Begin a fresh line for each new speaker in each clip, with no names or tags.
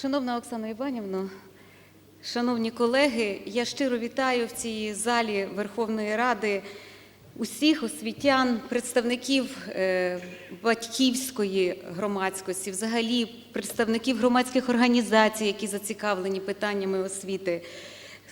Шановна Оксана Іванівна, шановні колеги, я щиро вітаю в цій залі Верховної Ради усіх освітян, представників е, батьківської громадськості, взагалі представників громадських організацій, які зацікавлені питаннями освіти,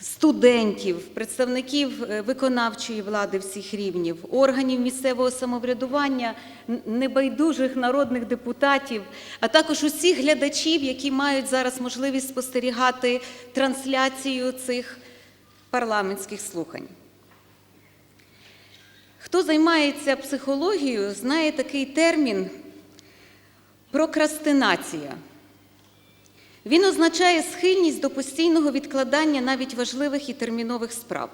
студентів, представників е, виконавчої влади всіх рівнів, органів місцевого самоврядування, небайдужих народних депутатів, а також усіх глядачів, які мають зараз можливість спостерігати трансляцію цих парламентських слухань. Хто займається психологією, знає такий термін прокрастинація. Він означає схильність до постійного відкладання навіть важливих і термінових справ.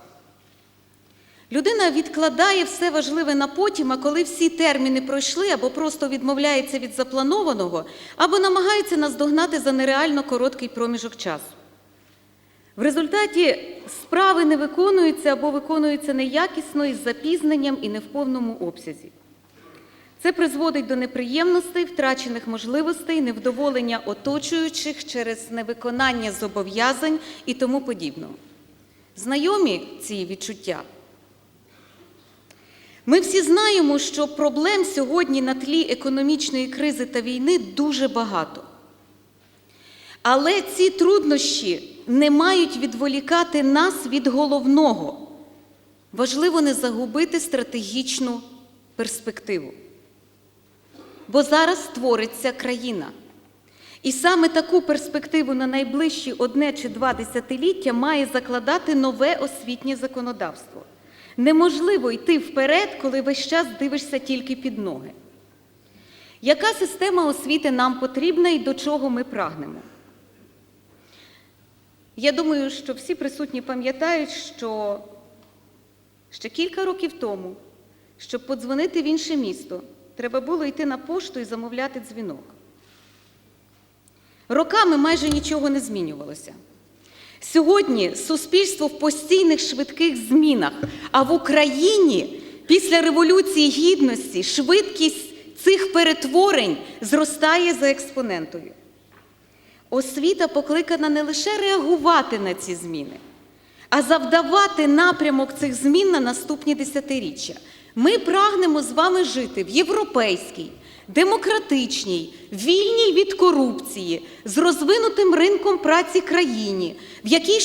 Людина відкладає все важливе на потім, а коли всі терміни пройшли, або просто відмовляється від запланованого, або намагається наздогнати за нереально короткий проміжок часу. В результаті справи не виконуються або виконуються неякісно із запізненням і не в повному обсязі. Це призводить до неприємностей, втрачених можливостей, невдоволення оточуючих через невиконання зобов'язань і тому подібного. Знайомі ці відчуття? Ми всі знаємо, що проблем сьогодні на тлі економічної кризи та війни дуже багато. Але ці труднощі не мають відволікати нас від головного. Важливо не загубити стратегічну перспективу. Бо зараз створиться країна. І саме таку перспективу на найближчі одне чи два десятиліття має закладати нове освітнє законодавство. Неможливо йти вперед, коли весь час дивишся тільки під ноги. Яка система освіти нам потрібна і до чого ми прагнемо? Я думаю, що всі присутні пам'ятають, що ще кілька років тому, щоб подзвонити в інше місто, треба було йти на пошту і замовляти дзвінок. Роками майже нічого не змінювалося. Сьогодні суспільство в постійних швидких змінах, а в Україні після Революції Гідності швидкість цих перетворень зростає за експонентою. Освіта покликана не лише реагувати на ці зміни, а завдавати напрямок цих змін на наступні десятиріччя. Ми прагнемо з вами жити в європейській, демократичній, вільній від корупції, з розвинутим ринком праці країні, в якій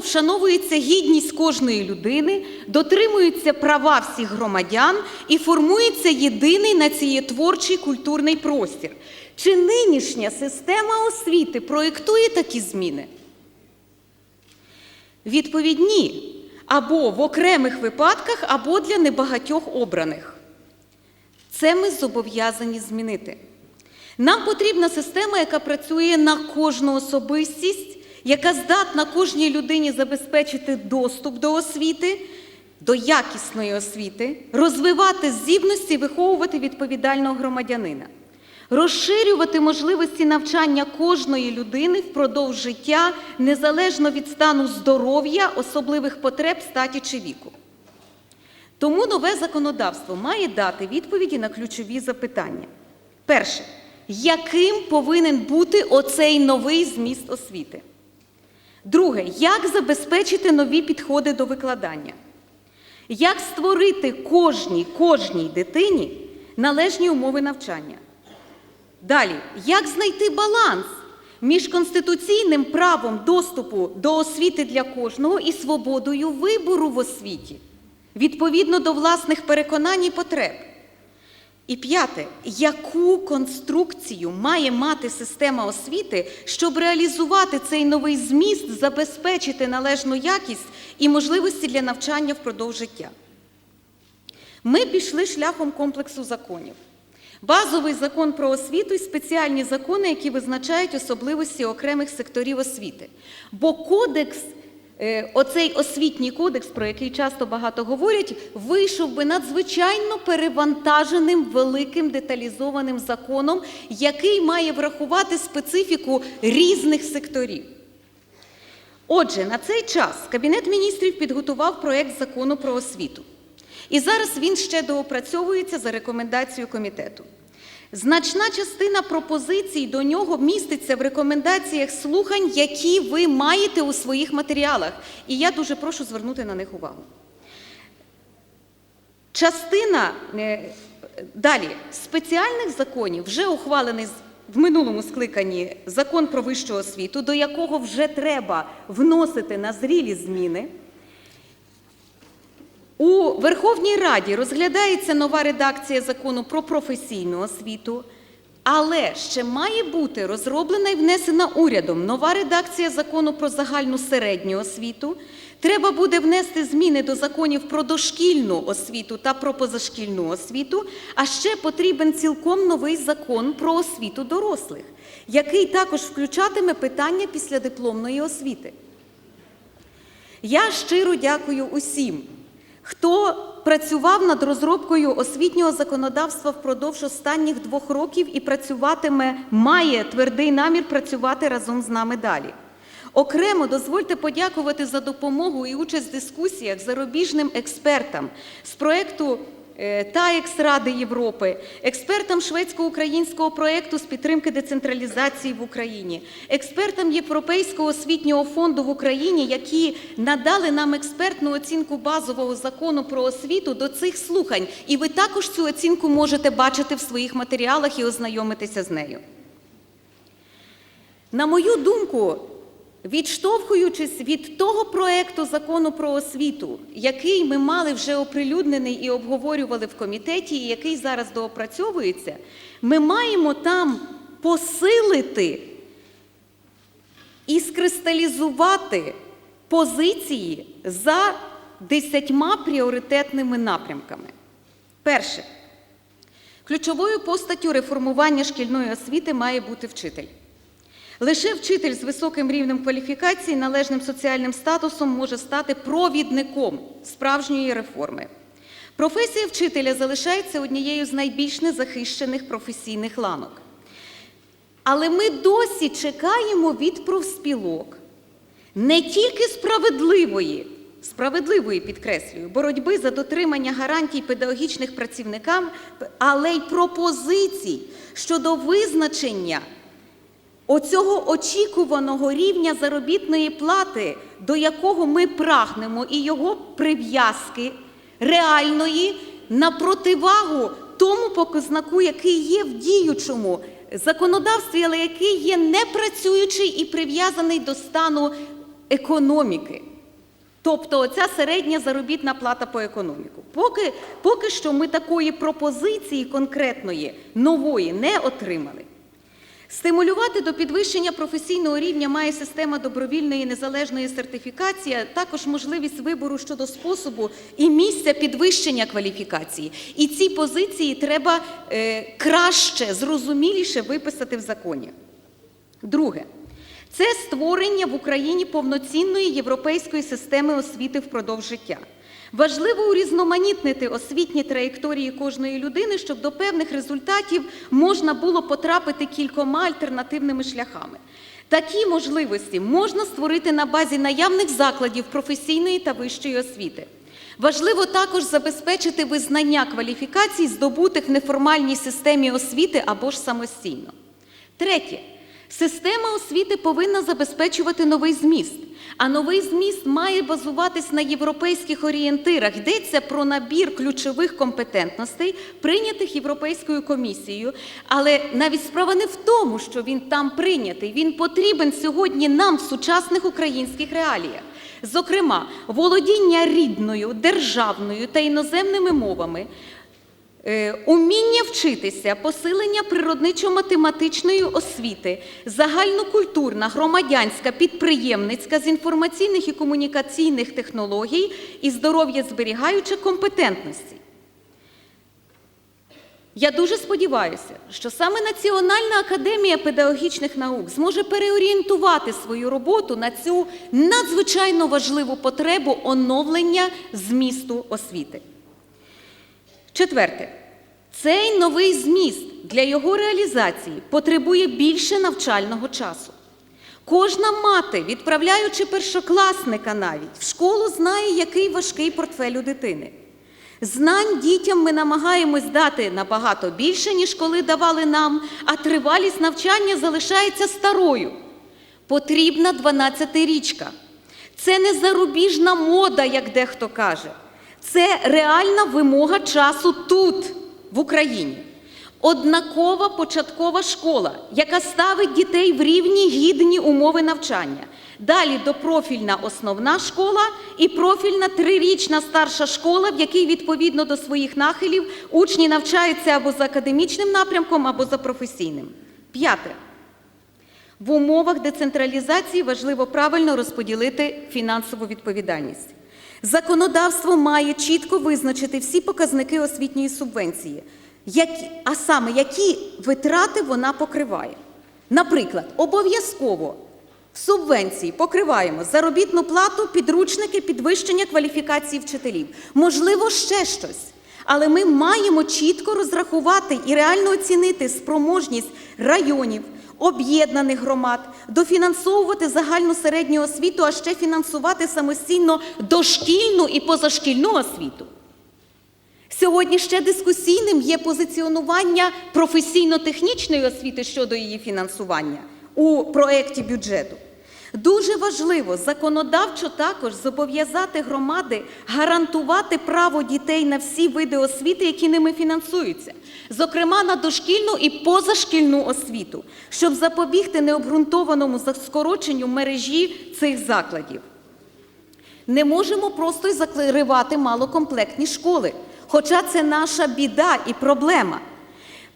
вшановується гідність кожної людини, дотримуються права всіх громадян і формується єдиний націєтворчий культурний простір. Чи нинішня система освіти проєктує такі зміни? Відповідь ні. Або в окремих випадках, або для небагатьох обраних. Це ми зобов'язані змінити. Нам потрібна система, яка працює на кожну особистість, яка здатна кожній людині забезпечити доступ до освіти, до якісної освіти, розвивати здібності, виховувати відповідального громадянина, розширювати можливості навчання кожної людини впродовж життя, незалежно від стану здоров'я, особливих потреб, статі чи віку. Тому нове законодавство має дати відповіді на ключові запитання. Перше, яким повинен бути оцей новий зміст освіти? Друге, як забезпечити нові підходи до викладання? Як створити кожній, кожній дитині належні умови навчання? Далі, як знайти баланс між конституційним правом доступу до освіти для кожного і свободою вибору в освіті, відповідно до власних переконань і потреб? І п'яте, яку конструкцію має мати система освіти, щоб реалізувати цей новий зміст, забезпечити належну якість і можливості для навчання впродовж життя? Ми пішли шляхом комплексу законів. Базовий закон про освіту і спеціальні закони, які визначають особливості окремих секторів освіти. Бо кодекс, е, оцей освітній кодекс, про який часто багато говорять, вийшов би надзвичайно перевантаженим великим деталізованим законом, який має врахувати специфіку різних секторів. Отже, на цей час Кабінет міністрів підготував проєкт закону про освіту. І зараз він ще доопрацьовується за рекомендацією комітету. Значна частина пропозицій до нього міститься в рекомендаціях слухань, які ви маєте у своїх матеріалах. І я дуже прошу звернути на них увагу. Частина е, далі спеціальних законів вже ухвалений в минулому скликанні закон про вищу освіту, до якого вже треба вносити назрілі зміни. У Верховній Раді розглядається нова редакція закону про професійну освіту, але ще має бути розроблена і внесена урядом нова редакція закону про загальну середню освіту. Треба буде внести зміни до законів про дошкільну освіту та про позашкільну освіту. А ще потрібен цілком новий закон про освіту дорослих, який також включатиме питання післядипломної освіти. Я щиро дякую усім, хто працював над розробкою освітнього законодавства впродовж останніх двох років і працюватиме, має твердий намір працювати разом з нами далі. Окремо дозвольте подякувати за допомогу і участь в дискусіях зарубіжним експертам з проєкту е, ТАЕКС Ради Європи, експертам шведсько-українського проєкту з підтримки децентралізації в Україні, експертам Європейського освітнього фонду в Україні, які надали нам експертну оцінку базового закону про освіту до цих слухань. І ви також цю оцінку можете бачити в своїх матеріалах і ознайомитися з нею. На мою думку, відштовхуючись від того проекту закону про освіту, який ми мали вже оприлюднений і обговорювали в комітеті, і який зараз доопрацьовується, ми маємо там посилити і скристалізувати позиції за десятьма пріоритетними напрямками. Перше. Ключовою постаттю реформування шкільної освіти має бути вчитель. Лише вчитель з високим рівнем кваліфікації, належним соціальним статусом може стати провідником справжньої реформи. Професія вчителя залишається однією з найбільш незахищених професійних ланок. Але ми досі чекаємо від профспілок не тільки справедливої, справедливої підкреслюю, боротьби за дотримання гарантій педагогічних працівникам, але й пропозицій щодо визначення оцього очікуваного рівня заробітної плати, до якого ми прагнемо, і його прив'язки реальної на противагу тому показнику, який є в діючому законодавстві, але який є непрацюючий і прив'язаний до стану економіки. Тобто оця середня заробітна плата по економіку. Поки, поки що ми такої пропозиції конкретної нової не отримали. Стимулювати до підвищення професійного рівня має система добровільної незалежної сертифікації, також можливість вибору щодо способу і місця підвищення кваліфікації. І ці позиції треба е, краще, зрозуміліше виписати в законі. Друге. Це створення в Україні повноцінної європейської системи освіти впродовж життя. Важливо урізноманітнити освітні траєкторії кожної людини, щоб до певних результатів можна було потрапити кількома альтернативними шляхами. Такі можливості можна створити на базі наявних закладів професійної та вищої освіти. Важливо також забезпечити визнання кваліфікацій, здобутих в неформальній системі освіти або ж самостійно. Третє. Система освіти повинна забезпечувати новий зміст, а новий зміст має базуватись на європейських орієнтирах. Йдеться про набір ключових компетентностей, прийнятих Європейською комісією. Але навіть справа не в тому, що він там прийнятий. Він потрібен сьогодні нам в сучасних українських реаліях. Зокрема, володіння рідною, державною та іноземними мовами. Е, Уміння вчитися, посилення природничо-математичної освіти, загальнокультурна, громадянська, підприємницька з інформаційних і комунікаційних технологій і здоров'я зберігаюча компетентності. Я дуже сподіваюся, що саме Національна академія педагогічних наук зможе переорієнтувати свою роботу на цю надзвичайно важливу потребу оновлення змісту освіти. Четверте, цей новий зміст для його реалізації потребує більше навчального часу. Кожна мати, відправляючи першокласника навіть в школу, знає, який важкий портфель у дитини. Знань дітям ми намагаємось дати набагато більше, ніж коли давали нам, а тривалість навчання залишається старою. Потрібна 12-річка. Це не зарубіжна мода, як дехто каже. Це реальна вимога часу тут, в Україні. Однакова початкова школа, яка ставить дітей в рівні гідні умови навчання. Далі допрофільна основна школа і профільна трирічна старша школа, в якій відповідно до своїх нахилів учні навчаються або за академічним напрямком, або за професійним. П'яте. В умовах децентралізації важливо правильно розподілити фінансову відповідальність. Законодавство має чітко визначити всі показники освітньої субвенції, які, а саме які витрати вона покриває. Наприклад, обов'язково в субвенції покриваємо заробітну плату, підручники, підвищення кваліфікації вчителів. Можливо, ще щось. Але ми маємо чітко розрахувати і реально оцінити спроможність районів, об'єднаних громад, дофінансовувати загальну середню освіту, а ще фінансувати самостійно дошкільну і позашкільну освіту. Сьогодні ще дискусійним є позиціонування професійно-технічної освіти щодо її фінансування у проєкті бюджету. Дуже важливо законодавчо також зобов'язати громади гарантувати право дітей на всі види освіти, які ними фінансуються, зокрема на дошкільну і позашкільну освіту, щоб запобігти необґрунтованому скороченню мережі цих закладів. Не можемо просто й закривати малокомплектні школи, хоча це наша біда і проблема.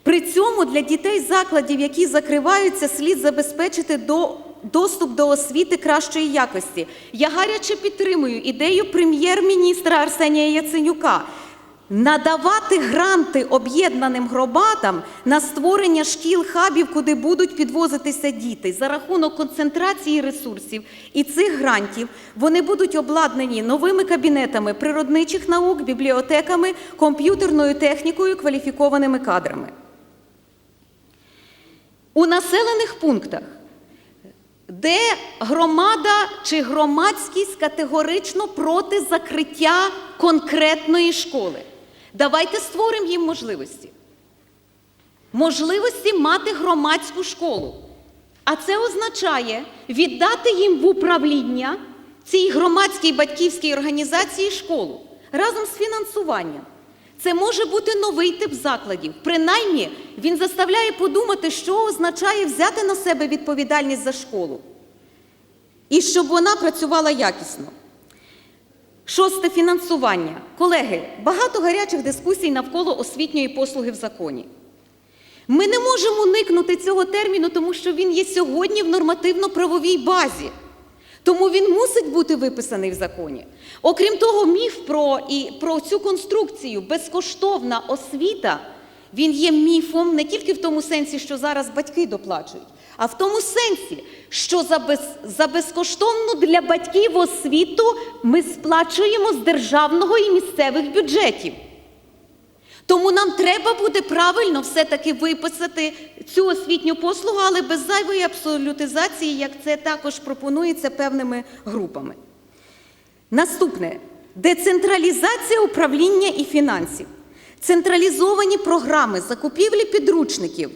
При цьому для дітей закладів, які закриваються, слід забезпечити до, доступ до освіти кращої якості. Я гаряче підтримую ідею прем'єр-міністра Арсенія Яценюка надавати гранти об'єднаним громадам на створення шкіл-хабів, куди будуть підвозитися діти. За рахунок концентрації ресурсів і цих грантів вони будуть обладнані новими кабінетами природничих наук, бібліотеками, комп'ютерною технікою, кваліфікованими кадрами. У населених пунктах, де громада чи громадськість категорично проти закриття конкретної школи, давайте створимо їм можливості. Можливості мати громадську школу. А це означає віддати їм в управління цій громадській батьківській організації школу разом з фінансуванням. Це може бути новий тип закладів. Принаймні, він заставляє подумати, що означає взяти на себе відповідальність за школу. І щоб вона працювала якісно. Шосте фінансування. Колеги, багато гарячих дискусій навколо освітньої послуги в законі. Ми не можемо уникнути цього терміну, тому що він є сьогодні в нормативно-правовій базі. Тому він мусить бути виписаний в законі. Окрім того, міф про, і, про цю конструкцію безкоштовна освіта, він є міфом не тільки в тому сенсі, що зараз батьки доплачують, а в тому сенсі, що за, без, за безкоштовну для батьків освіту ми сплачуємо з державного і місцевих бюджетів. Тому нам треба буде правильно все-таки виписати цю освітню послугу, але без зайвої абсолютизації, як це також пропонується певними групами. Наступне децентралізація управління і фінансів. Централізовані програми закупівлі підручників,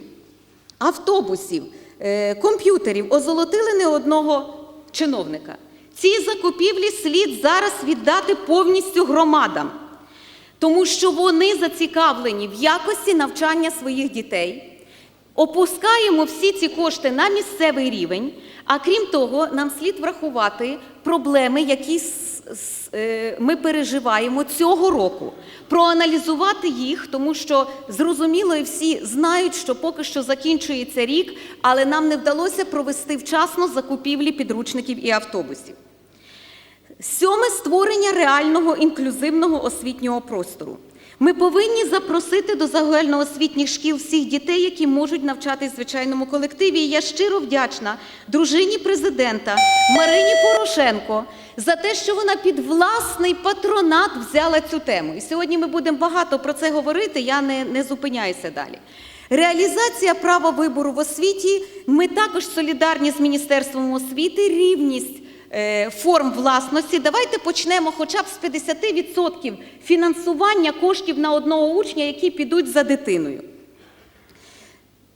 автобусів, е, комп'ютерів озолотили не одного чиновника. Ці закупівлі слід зараз віддати повністю громадам тому що вони зацікавлені в якості навчання своїх дітей. Опускаємо всі ці кошти на місцевий рівень, а крім того, нам слід врахувати проблеми, які е, ми переживаємо цього року, проаналізувати їх, тому що зрозуміло, і всі знають, що поки що закінчується рік, але нам не вдалося провести вчасно закупівлі підручників і автобусів. Сьоме створення реального інклюзивного освітнього простору. Ми повинні запросити до загальноосвітніх шкіл всіх дітей, які можуть навчатись в звичайному колективі. І я щиро вдячна дружині президента Марині Порошенко за те, що вона під власний патронат взяла цю тему. І сьогодні ми будемо багато про це говорити. Я не, не зупиняюся далі. Реалізація права вибору в освіті. Ми також солідарні з Міністерством освіти, рівність форм власності. Давайте почнемо хоча б з 50% фінансування коштів на одного учня, які підуть за дитиною.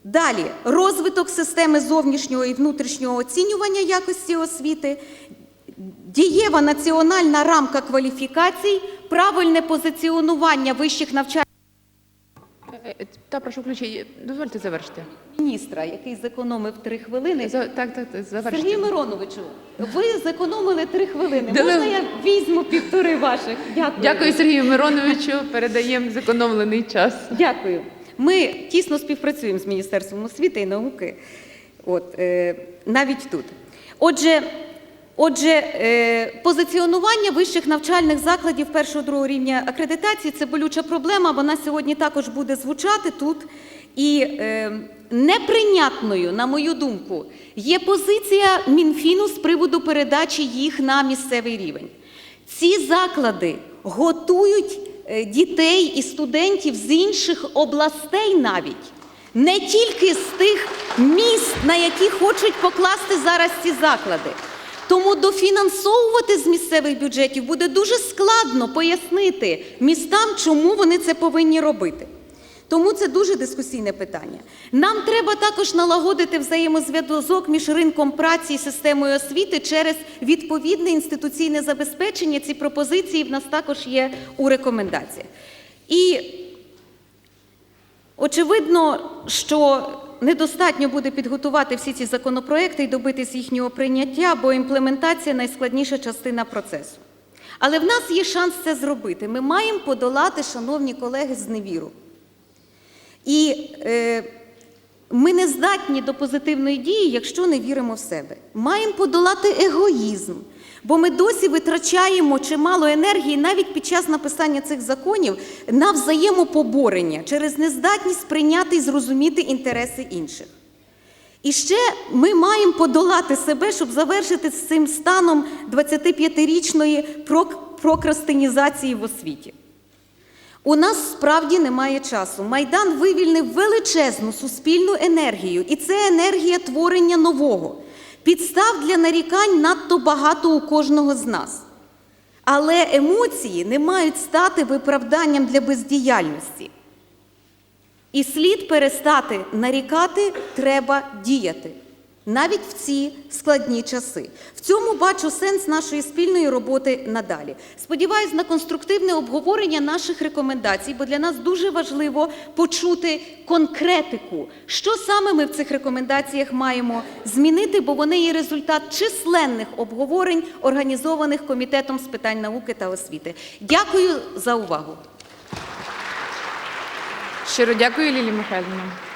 Далі розвиток системи зовнішнього і внутрішнього оцінювання якості освіти, дієва національна рамка кваліфікацій, правильне позиціонування вищих навчальних
Е, е, Та прошу включити. Дозвольте завершити.
міністра, який зекономив три хвилини.
За- Так, так, так, завершити.
Сергію Мироновичу, ви зекономили три хвилини.
Да,
Можна я візьму півтори ваших? Дякую.
Дякую Сергію Мироновичу. Передаємо зекономлений час.
Дякую. Ми тісно співпрацюємо з Міністерством освіти і науки. От, е, навіть тут. Отже, отже е, позиціонування вищих навчальних закладів першого другого рівня акредитації це болюча проблема. Вона сьогодні також буде звучати тут. І е, неприйнятною, на мою думку, є позиція Мінфіну з приводу передачі їх на місцевий рівень. Ці заклади готують е, дітей і студентів з інших областей навіть, не тільки з тих міст, на які хочуть покласти зараз ці заклади. Тому дофінансовувати з місцевих бюджетів буде дуже складно пояснити містам, чому вони це повинні робити. Тому це дуже дискусійне питання. Нам треба також налагодити взаємозв'язок між ринком праці і системою освіти через відповідне інституційне забезпечення. Ці пропозиції в нас також є у рекомендаціях. І очевидно, що недостатньо буде підготувати всі ці законопроекти і добитись їхнього прийняття, бо імплементація найскладніша частина процесу. Але в нас є шанс це зробити. Ми маємо подолати, шановні колеги, зневіру. І е, ми не здатні до позитивної дії, якщо не віримо в себе. Маємо подолати егоїзм, бо ми досі витрачаємо чимало енергії навіть під час написання цих законів на взаємопоборення через нездатність прийняти і зрозуміти інтереси інших. І ще ми маємо подолати себе, щоб завершити з цим станом 25-річної прокрастинізації в освіті. У нас справді немає часу. Майдан вивільнив величезну суспільну енергію, і це енергія творення нового. Підстав для нарікань надто багато у кожного з нас. Але емоції не мають стати виправданням для бездіяльності. І слід перестати нарікати, треба діяти. Навіть в ці складні часи. В цьому бачу сенс нашої спільної роботи надалі. Сподіваюсь на конструктивне обговорення наших рекомендацій, бо для нас дуже важливо почути конкретику, що саме ми в цих рекомендаціях маємо змінити, бо вони є результат численних обговорень, організованих Комітетом з питань науки та освіти. Дякую за увагу.
Щиро дякую, Лілі Михайлівна.